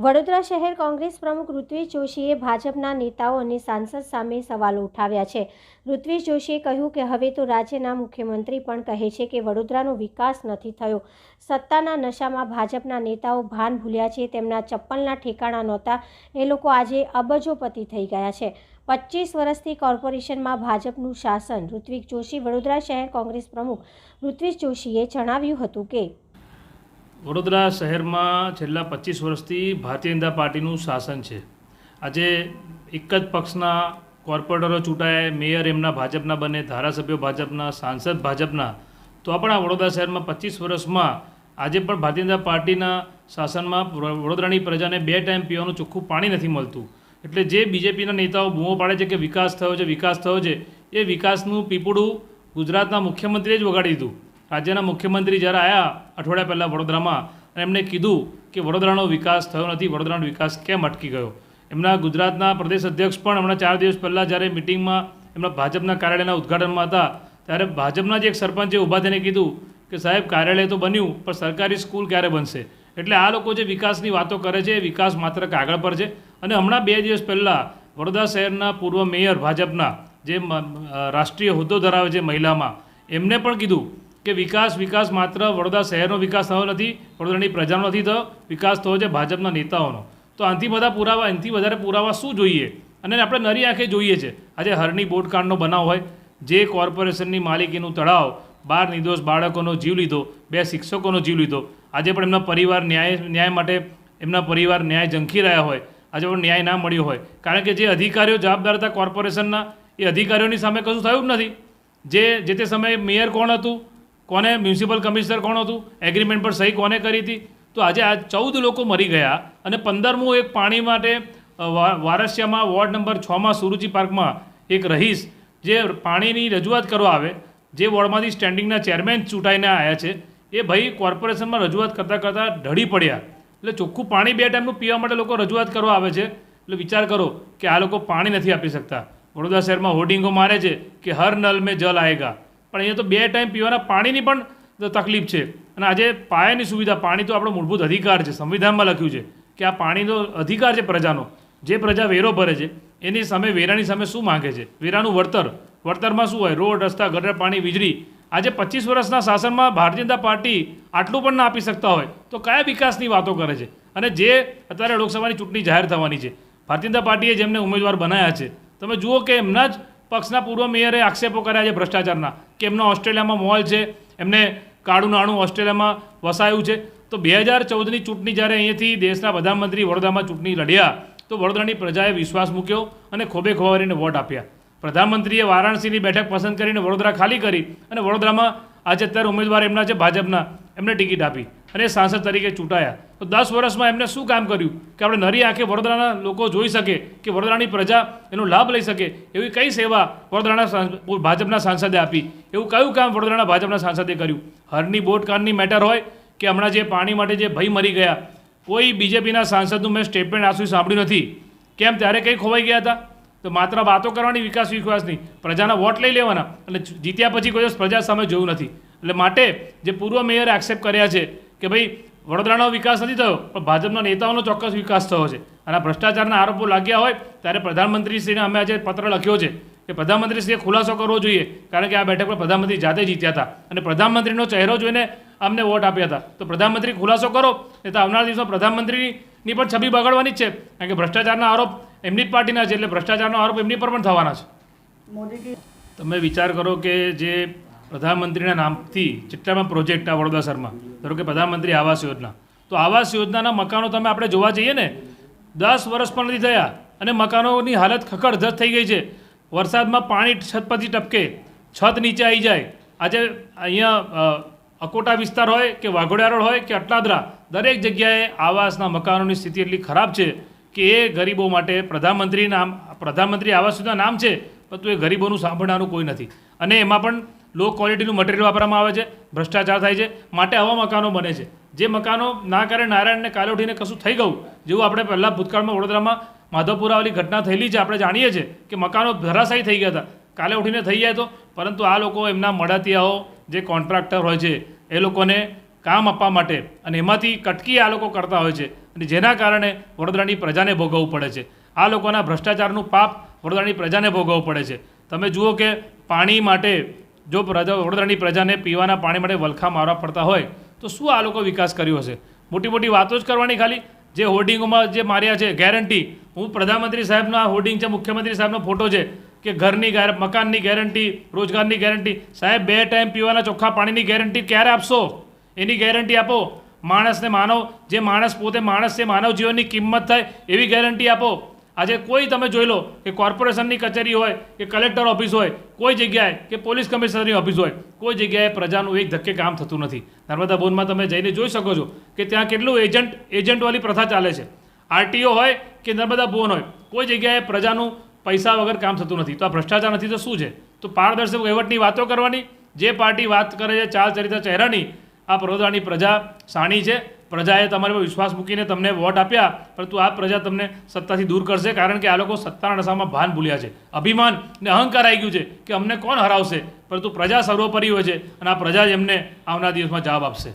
વડોદરા શહેર કોંગ્રેસ પ્રમુખ ઋત્વિજ જોશીએ ભાજપના નેતાઓ અને સાંસદ સામે સવાલો ઉઠાવ્યા છે. ઋત્વિજ જોશીએ કહ્યું કે હવે તો રાજ્યના મુખ્યમંત્રી પણ કહે છે કે વડોદરાનો વિકાસ નથી થયો. સત્તાના નશામાં ભાજપના નેતાઓ ભાન ભૂલ્યા છે, તેમના ચપ્પલના ઠેકાણા નહોતા, એ લોકો આજે અબજોપતિ થઈ ગયા છે. પચીસ વર્ષથી કોર્પોરેશનમાં ભાજપનું શાસન ઋત્વિક જોશી વડોદરા શહેર કોંગ્રેસ પ્રમુખ ઋત્વિજ જોશીએ જણાવ્યું હતું કે વડોદરા શહેરમાં છેલ્લા પચીસ વર્ષથી ભારતીય જનતા પાર્ટીનું શાસન છે. આજે એક જ પક્ષના કોર્પોરેટરો ચૂંટાય, મેયર એમના ભાજપના બને, ધારાસભ્યો ભાજપના, સાંસદ ભાજપના. તો આપણા વડોદરા શહેરમાં પચીસ વર્ષમાં આજે પણ ભારતીય જનતા પાર્ટીના શાસનમાં વડોદરાની પ્રજાને બે ટાઈમ પીવાનું ચોખ્ખું પાણી નથી મળતું. એટલે જે બીજેપીના નેતાઓ બૂમો પાડે છે કે વિકાસ થયો છે, વિકાસ થયો છે, એ વિકાસનું પીપળું ગુજરાતના મુખ્યમંત્રીએ જ વગાડી દીધું. રાજ્યના મુખ્યમંત્રી જ્યારે આવ્યા અઠવાડિયા પહેલાં વડોદરામાં, અને એમણે કીધું કે વડોદરાનો વિકાસ થયો નથી, વડોદરાનો વિકાસ કેમ અટકી ગયો? એમના ગુજરાતના પ્રદેશ અધ્યક્ષ પણ હમણાં ચાર દિવસ પહેલાં જ્યારે મિટિંગમાં એમના ભાજપના કાર્યાલયના ઉદ્ઘાટનમાં હતા, ત્યારે ભાજપના જ એક સરપંચે ઊભા થઈને કીધું કે સાહેબ, કાર્યાલય તો બન્યું, પણ સરકારી સ્કૂલ ક્યારે બનશે? એટલે આ લોકો જે વિકાસની વાતો કરે છે, એ વિકાસ માત્ર કાગળ પર છે. અને હમણાં બે દિવસ પહેલાં વડોદરા શહેરના પૂર્વ મેયર ભાજપના જે રાષ્ટ્રીય હોદ્દો ધરાવે છે મહિલામાં, એમને પણ કીધું કે વિકાસ વિકાસ માત્ર વડોદરા શહેરનો વિકાસ થયો નથી, વડોદરાની પ્રજાનો નથી થયો, વિકાસ થયો છે ભાજપના નેતાઓનો. તો આનાથી બધા પુરાવા, એનાથી વધારે પુરાવા શું જોઈએ? અને આપણે નરી આંખે જોઈએ છે. આજે હરની બોટકાંડનો બનાવ હોય, જે કોર્પોરેશનની માલિકીનું તળાવ, બાર નિર્દોષ બાળકોનો જીવ લીધો, બે શિક્ષકોનો જીવ લીધો. આજે પણ એમના પરિવાર ન્યાય ન્યાય માટે એમના પરિવાર ન્યાય ઝંખી રહ્યા હોય. આજે પણ ન્યાય ના મળ્યો હોય. કારણ કે જે અધિકારીઓ જવાબદાર હતા કોર્પોરેશનના, એ અધિકારીઓની સામે કશું થયું જ નથી. જે જે તે સમયે મેયર કોણ હતું? કોને મ્યુનિસિપલ કમિશનર કોણ હતું? એગ્રીમેન્ટ પર સહી કોને કરી હતી? તો આજે આ ચૌદ લોકો મરી ગયા અને પંદરમું એક પાણી માટે વારસિયામાં વોર્ડ નંબર છમાં સુરુચિ પાર્કમાં એક રહીશ જે પાણીની રજૂઆત કરવા આવે, જે વોર્ડમાંથી સ્ટેન્ડિંગના ચેરમેન ચૂંટાઈને આવ્યા છે, એ ભાઈ કોર્પોરેશનમાં રજૂઆત કરતાં કરતાં ઢળી પડ્યા. એટલે ચોખ્ખું પાણી બે ટાઈમનું પીવા માટે લોકો રજૂઆત કરવા આવે છે. એટલે વિચાર કરો કે આ લોકો પાણી નથી આપી શકતા. વડોદરા શહેરમાં હોર્ડિંગો મારે છે કે હર નલ મેં જલ આએગા પણ અહીંયા તો બે ટાઈમ પીવાના પાણીની પણ તકલીફ છે. અને આજે પાયાની સુવિધા, પાણી તો આપણો મૂળભૂત અધિકાર છે. સંવિધાનમાં લખ્યું છે કે આ પાણીનો અધિકાર છે પ્રજાનો. જે પ્રજા વેરો ભરે છે, એની સામે વેરાની સામે શું માંગે છે? વેરાનું વળતર. વળતરમાં શું હોય? રોડ, રસ્તા, ગટર, પાણી, વીજળી. આજે પચીસ વર્ષના શાસનમાં ભારતીય જનતા પાર્ટી આટલું પણ ના આપી શકતા હોય તો કયા વિકાસની વાતો કરે છે? અને જે અત્યારે લોકસભાની ચૂંટણી જાહેર થવાની છે, ભારતીય જનતા પાર્ટીએ જેમને ઉમેદવાર બનાવ્યા છે, તમે જુઓ કે એમના જ પક્ષના પૂર્વ મેયરે આક્ષેપો કર્યા છે ભ્રષ્ટાચારના કે એમનો ઓસ્ટ્રેલિયામાં મોલ છે, એમને કાળું નાણું ઓસ્ટ્રેલિયામાં વસાયું છે. તો બે હજાર ચૌદની ચૂંટણી જ્યારે અહીંયાથી દેશના પ્રધાનમંત્રી વડોદરામાં ચૂંટણી લડ્યા, તો વડોદરાની પ્રજાએ વિશ્વાસ મૂક્યો અને ખોબે ખોવારીને વોટ આપ્યા. પ્રધાનમંત્રીએ વારાણસીની બેઠક પસંદ કરીને વડોદરા ખાલી કરી અને વડોદરામાં આજે અત્યારે ઉમેદવાર એમના છે ભાજપના, એમને ટિકિટ આપી. અને સાંસદ તરીકે ચૂંટાયા. તો દસ વર્ષમાં એમને શું કામ કર્યું? કે આપણે નરી આંખે વડોદરાના લોકો જોઈ શકે કે વડોદરાની પ્રજા એનો લાભ લઈ શકે એવી કઈ સેવા વડોદરાના ભાજપના સાંસદે આપી? એવું કયું કામ વડોદરાના ભાજપના સાંસદે કર્યું? હરની બોટકાનની મેટર હોય કે હમણાં જે પાણી માટે જે ભય મરી ગયા, કોઈ બીજેપીના સાંસદનું મેં સ્ટેટમેન્ટ આજ સુધી સાંભળ્યું નથી. કેમ? ત્યારે કંઈ ખોવાઈ ગયા હતા? તો માત્ર વાતો કરવાની વિકાસ વિકાસ પ્રજાના વોટ લઈ લેવાના અને જીત્યા પછી કોઈ પ્રજા સામે જોયું નથી. એટલે માટે જે પૂર્વ મેયરે એક્સેપ્ટ કર્યા છે કે ભાઈ વડોદરાનો વિકાસ નથી થયો પણ ભાજપના નેતાઓનો ચોક્કસ વિકાસ થયો છે. અને ભ્રષ્ટાચારના આરોપો લાગ્યા હોય ત્યારે પ્રધાનમંત્રીશ્રીને અમે આજે પત્ર લખ્યો છે કે પ્રધાનમંત્રીશ્રીએ ખુલાસો કરવો જોઈએ કારણ કે આ બેઠક પર પ્રધાનમંત્રી જાતે જીત્યા હતા. અને પ્રધાનમંત્રીનો ચહેરો જોઈને અમને વોટ આપ્યા હતા. તો પ્રધાનમંત્રી ખુલાસો કરો એ તો આવનારા દિવસમાં પ્રધાનમંત્રીની પણ છબી બગાડવાની જ છે. કારણ કે ભ્રષ્ટાચારના આરોપ એમની જ પાર્ટીના છે એટલે ભ્રષ્ટાચારનો આરોપ એમની પર પણ થવાના છે. તમે વિચાર કરો કે જે પ્રધાનમંત્રીના નામથી જેટલામાં પ્રોજેક્ટ આ વડોદરા શહેરમાં. ધારો કે પ્રધાનમંત્રી આવાસ યોજના. તો આવાસ યોજનાના મકાનો તમે આપણે જોવા જઈએ ને, દસ વર્ષ પણ નથી થયા અને મકાનોની હાલત ખખડધજ થઈ ગઈ છે. વરસાદમાં પાણી છત પરથી ટપકે, છત નીચે આવી જાય. આજે અહીંયા અકોટા વિસ્તાર હોય કે વાઘોડિયા રોડ હોય કે અટલાદરા દરેક જગ્યાએ આવાસના મકાનોની સ્થિતિ એટલી ખરાબ છે કે એ ગરીબો માટે પ્રધાનમંત્રી નામ, પ્રધાનમંત્રી આવાસ યોજના નામ છે પરંતુ એ ગરીબોનું સાંભળનારું કોઈ નથી. અને એમાં પણ લો ક્વોલિટીનું મટીરિયલ વાપરવામાં આવે છે, ભ્રષ્ટાચાર થાય છે, માટે આવા મકાનો બને છે. જે મકાનો ના કરે, નારાયણને કાલે ઉઠીને કશું થઈ ગયું, જેવું આપણે પહેલાં ભૂતકાળમાં વડોદરામાં માધવપુરાવાળી ઘટના થયેલી છે, આપણે જાણીએ છીએ કે મકાનો ધરાશાયી થઈ ગયા હતા. કાલે ઉઠીને થઈ જાય તો, પરંતુ આ લોકો એમના મળતિયાઓ, જે કોન્ટ્રાક્ટર હોય છે, એ લોકોને કામ આપવા માટે અને એમાંથી કટકી આ લોકો કરતા હોય છે અને જેના કારણે વડોદરાની પ્રજાને ભોગવવું પડે છે. આ લોકોના ભ્રષ્ટાચારનું પાપ વડોદરાની પ્રજાને ભોગવવું પડે છે. તમે જુઓ કે પાણી માટે જો પ્રજા વડોદરાની પ્રજાને પીવાના પાણી માટે વલખા મારવા પડતા હોય, તો શું આ લોકો વિકાસ કર્યો હશે? મોટી મોટી વાતો જ કરવાની ખાલી. જે હોર્ડિંગોમાં જે માર્યા છે ગેરંટી હું પ્રધાનમંત્રી સાહેબનો આ હોર્ડિંગ છે, મુખ્યમંત્રી સાહેબનો ફોટો છે, કે ઘરની મકાનની ગેરંટી રોજગારની ગેરંટી સાહેબ, બે ટાઈમ પીવાના ચોખ્ખા પાણીની ગેરંટી ક્યારે આપશો? એની ગેરંટી આપો. માણસને માનવ, જે માણસ પોતે માણસ છે માનવ જીવનની કિંમત થાય, એવી ગેરંટી આપો. આજે કોઈ તમે જોઈ લો કે કોર્પોરેશનની કચેરી હોય, કે કલેક્ટર ઓફિસ હોય, કોઈ જગ્યાએ, કે પોલીસ કમિશનરની ઓફિસ હોય, કોઈ જગ્યાએ પ્રજાનું એક ધક્કે કામ થતું નથી. નર્મદા બોનમાં તમે જઈને જોઈ શકો છો કે ત્યાં કેટલું એજન્ટ, એજન્ટવાળી પ્રથા ચાલે છે. આરટીઓ હોય કે નર્મદા બોન હોય, કોઈ જગ્યાએ પ્રજાનું પૈસા વગર કામ થતું નથી. તો આ ભ્રષ્ટાચાર નથી તો શું છે? તો પારદર્શક વહીવટની વાતો કરવાની, જે પાર્ટી વાત કરે છે ચાલ ચરિત્ર ચહેરાની આ વડોદરાની પ્રજા સાણી છે. પ્રજાએ તમારા પર વિશ્વાસ મૂકીને તમને વોટ આપ્યા, પરંતુ આ પ્રજા તમને સત્તાથી દૂર કરશે કારણ કે આ લોકો સત્તાના નશામાં ભાન ભૂલ્યા છે. અભિમાન ને અહંકાર આવી ગયું છે કે અમને કોણ હરાવશે? પરંતુ પ્રજા સર્વોપરી હોય છે અને આ પ્રજા જ એમને આવનાર દિવસમાં જવાબ આપશે.